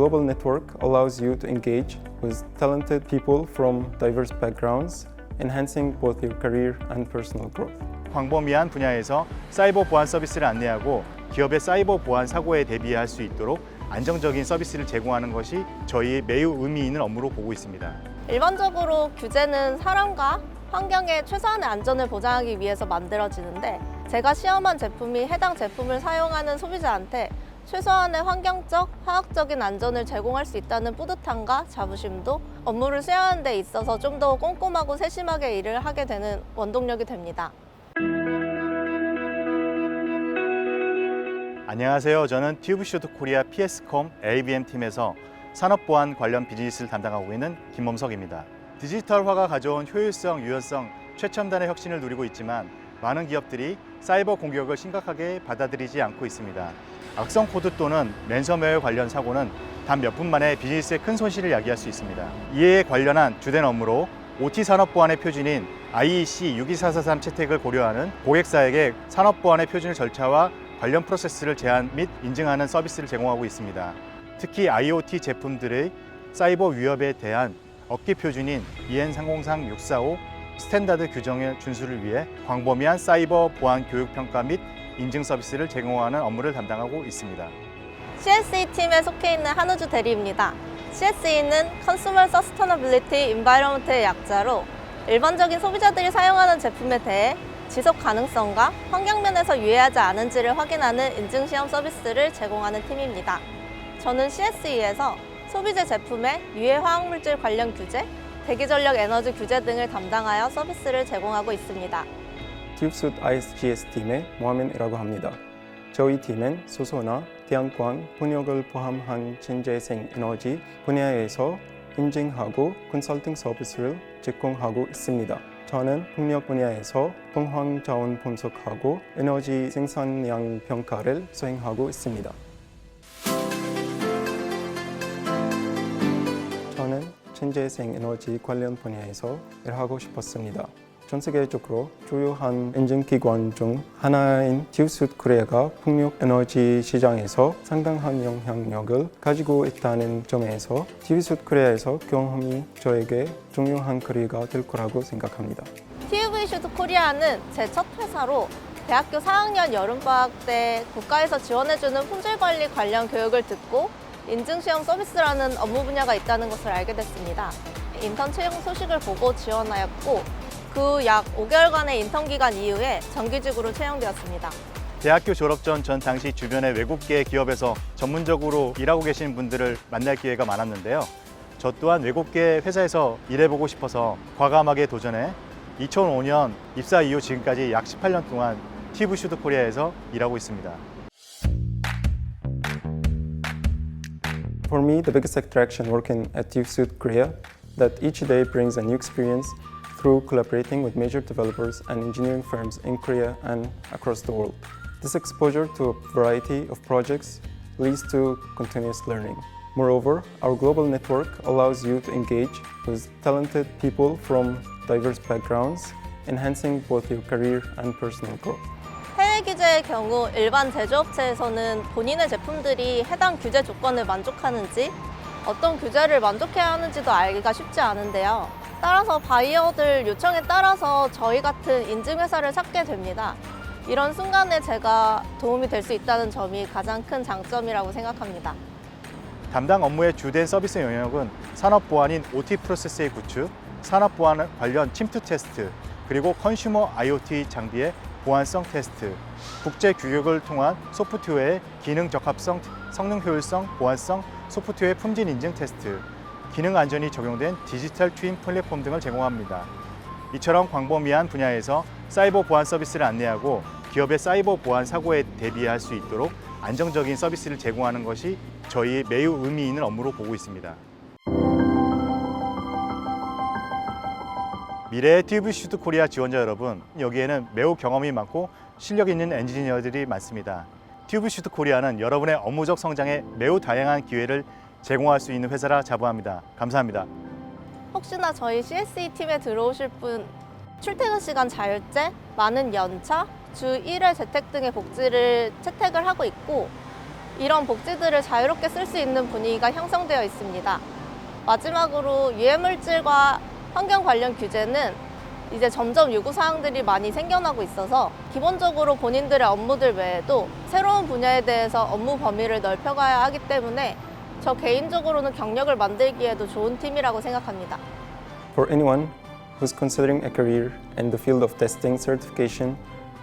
global network allows you to engage with talented people from diverse backgrounds, enhancing both your career and personal growth. 광범위한 분야에서 사이버 보안 서비스를 안내하고 기업의 사이버 보안 사고에 대비할 수 있도록 안정적인 서비스를 제공하는 것이 저희의 매우 의미 있는 업무로 보고 있습니다. 일반적으로 규제는 사람과 환경의 최소한의 안전을 보장하기 위해서 만들어지는데 제가 시험한 제품이 해당 제품을 사용하는 소비자한테 최소한의 환경적, 화학적인 안전을 제공할 수 있다는 뿌듯함과 자부심도 업무를 수행하는 데 있어서 좀 더 꼼꼼하고 세심하게 일을 하게 되는 원동력이 됩니다. 안녕하세요. 저는 튜브슈트 코리아 PS콤 ABM 팀에서 산업보안 관련 비즈니스를 담당하고 있는 김범석입니다. 디지털화가 가져온 효율성, 유연성, 최첨단의 혁신을 누리고 있지만 많은 기업들이 사이버 공격을 심각하게 받아들이지 않고 있습니다. 악성 코드 또는 랜섬웨어 관련 사고는 단 몇 분 만에 비즈니스에 큰 손실을 야기할 수 있습니다. 이에 관련한 주된 업무로 OT 산업 보안의 표준인 IEC 62443 채택을 고려하는 고객사에게 산업 보안의 표준의 절차와 관련 프로세스를 제한 및 인증하는 서비스를 제공하고 있습니다. 특히 IoT 제품들의 사이버 위협에 대한 업계 표준인 EN 303-645 스탠다드 규정의 준수를 위해 광범위한 사이버 보안 교육 평가 및 인증 서비스를 제공하는 업무를 담당하고 있습니다. CSE 팀에 속해 있는 한우주 대리입니다. CSE는 Consumer Sustainability Environment의 약자로 일반적인 소비자들이 사용하는 제품에 대해 지속 가능성과 환경면에서 유해하지 않은지를 확인하는 인증 시험 서비스를 제공하는 팀입니다. 저는 CSE에서 소비재 제품의 유해 화학물질 관련 규제, 대기전력 에너지 규제 등을 담당하여 서비스를 제공하고 있습니다. 튜브스ud ISGS 팀의 모하멘이라고 합니다. 저희 팀은 수소나 태양광, 분역을 포함한 신재생 에너지 분야에서 인증하고 컨설팅 서비스를 제공하고 있습니다. 저는 풍력 분야에서 동황 자원 분석하고 에너지 생산량 평가를 수행하고 있습니다. 신재생 에너지 관련 분야에서 일하고 싶었습니다. 전 세계적으로 주요한 인증기관 중 하나인 튜스ud 코리아가 풍력 에너지 시장에서 상당한 영향력을 가지고 있다는 점에서 튜스ud 코리아에서 경험이 저에게 중요한 거리가 될 거라고 생각합니다. TV 슈트 코리아는 제 첫 회사로 대학교 4학년 여름방학 때 국가에서 지원해주는 품질 관리 관련 교육을 듣고 인증시험 서비스라는 업무 분야가 있다는 것을 알게 됐습니다. 인턴 채용 소식을 보고 지원하였고 그 약 5개월간의 인턴 기간 이후에 정규직으로 채용되었습니다. 대학교 졸업 전 전 당시 주변의 외국계 기업에서 전문적으로 일하고 계신 분들을 만날 기회가 많았는데요. 저 또한 외국계 회사에서 일해보고 싶어서 과감하게 도전해 2005년 입사 이후 지금까지 약 18년 동안 티브 슈드 코리아에서 일하고 있습니다. For me, the biggest attraction working at 튜스ud Korea that each day brings a new experience through collaborating with major developers and engineering firms in Korea and across the world. This exposure to a variety of projects leads to continuous learning. Moreover, our global network allows you to engage with talented people from diverse backgrounds, enhancing both your career and personal growth. 규제의 경우 일반 제조업체에서는 본인의 제품들이 해당 규제 조건을 만족하는지 어떤 규제를 만족해야 하는지도 알기가 쉽지 않은데요. 따라서 바이어들 요청에 따라서 저희 같은 인증회사를 찾게 됩니다. 이런 순간에 제가 도움이 될 수 있다는 점이 가장 큰 장점이라고 생각합니다. 담당 업무의 주된 서비스 영역은 산업 보안인 OT 프로세스의 구축, 산업 보안 관련 침투 테스트, 그리고 컨슈머 IoT 장비의 보안성 테스트, 국제 규격을 통한 소프트웨어의 기능 적합성, 성능 효율성, 보안성, 소프트웨어 품질 인증 테스트, 기능 안전이 적용된 디지털 트윈 플랫폼 등을 제공합니다. 이처럼 광범위한 분야에서 사이버 보안 서비스를 안내하고 기업의 사이버 보안 사고에 대비할 수 있도록 안정적인 서비스를 제공하는 것이 저희의 매우 의미 있는 업무로 보고 있습니다. 미래의 튜브슈트 코리아 지원자 여러분, 여기에는 매우 경험이 많고 실력 있는 엔지니어들이 많습니다. 튜브슈트 코리아는 여러분의 업무적 성장에 매우 다양한 기회를 제공할 수 있는 회사라 자부합니다. 감사합니다. 혹시나 저희 CSE 팀에 들어오실 분 출퇴근 시간 자율제, 많은 연차, 주 1회 재택 등의 복지를 채택을 하고 있고 이런 복지들을 자유롭게 쓸 수 있는 분위기가 형성되어 있습니다. 마지막으로 유해물질과 환경 관련 규제는 이제 점점 요구 사항들이 많이 생겨나고 있어서 기본적으로 본인들의 업무들 외에도 새로운 분야에 대해서 업무 범위를 넓혀가야 하기 때문에 저 개인적으로는 경력을 만들기에도 좋은 팀이라고 생각합니다. For anyone who's considering a career in the field of testing, certification,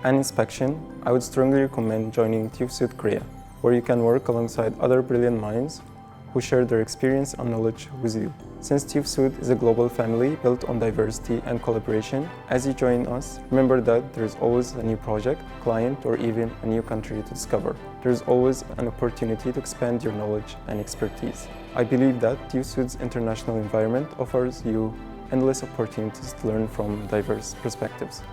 and inspection, I would strongly recommend joining TÜVSÜD Korea, where you can work alongside other brilliant minds who share their experience and knowledge with you. Since TÜVSÜD is a global family built on diversity and collaboration, as you join us, remember that there is always a new project, client, or even a new country to discover. There is always an opportunity to expand your knowledge and expertise. I believe that TÜVSÜD's international environment offers you endless opportunities to learn from diverse perspectives.